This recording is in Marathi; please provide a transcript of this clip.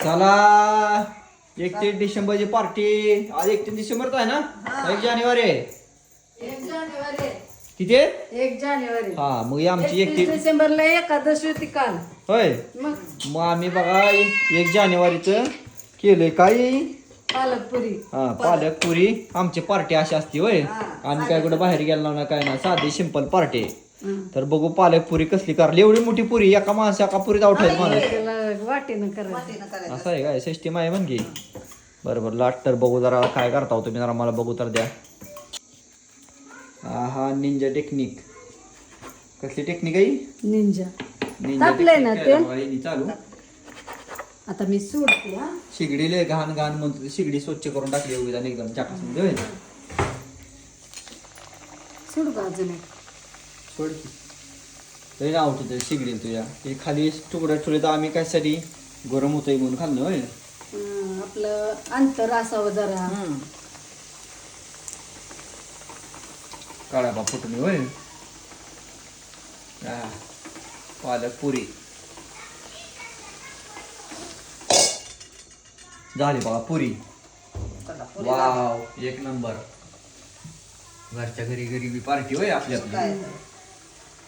चला. एकतीस डिसेंबरची पार्टी आज एकतीस डिसेंबर आहे ना? एक जानेवारी आहे. एक जानेवारी किती आहे? एक जानेवारी. हा मग ही आमची एकतीस एकतीस. डिसेंबरला एकादशी होती काल. होय. मग? मग आम्ही बघा एक जानेवारीचं केलंय काय? पालकपुरी. हा पालक पुरी आमची पार्टी अशी असते होय. आम्ही काय कुठं बाहेर गेलो ना काय ना साधी सिंपल पार्टी. तर बघू पालक पुरी कसली करली. एवढी मोठी पुरी एका माणसा एका पुरीत उठायचं माणूस त्याला वाटेनं करायचं. असं आहे काय? सिस्टीम आहे म्हण की. बरं बरं लाट तर बघू जरा काय करता हो तुम्ही जरा मला बघू तर द्या. हा हा निंजा टेक्निक कसली टेक्निक आहे? ही? निंजा निंजा तापलंय ना technique. तेल? आहे बघा, हिनी चालू. आता मी सोडते हा. शिगडीले घाण घाण म्हणतो ती शिगडी स्वच्छ करून टाकली उभी आणि एकदम चाकासमध्ये होय? ना? सोड का अजून एक. सोड की. लय नाव होतं शिगडी तुझ्या. ते खाली तुकड्या ठेवले तर आम्ही कशासाठी गरम होतोय म्हणून खाल्लं होय. हं, आपलं अंतर असावं जरा. काढा बा फुटून होय. हा, पालक पुरी. झाली बघा पुरी. वाव एक नंबर. घरच्या घरी गरीबी पार्टी होय आपली आपली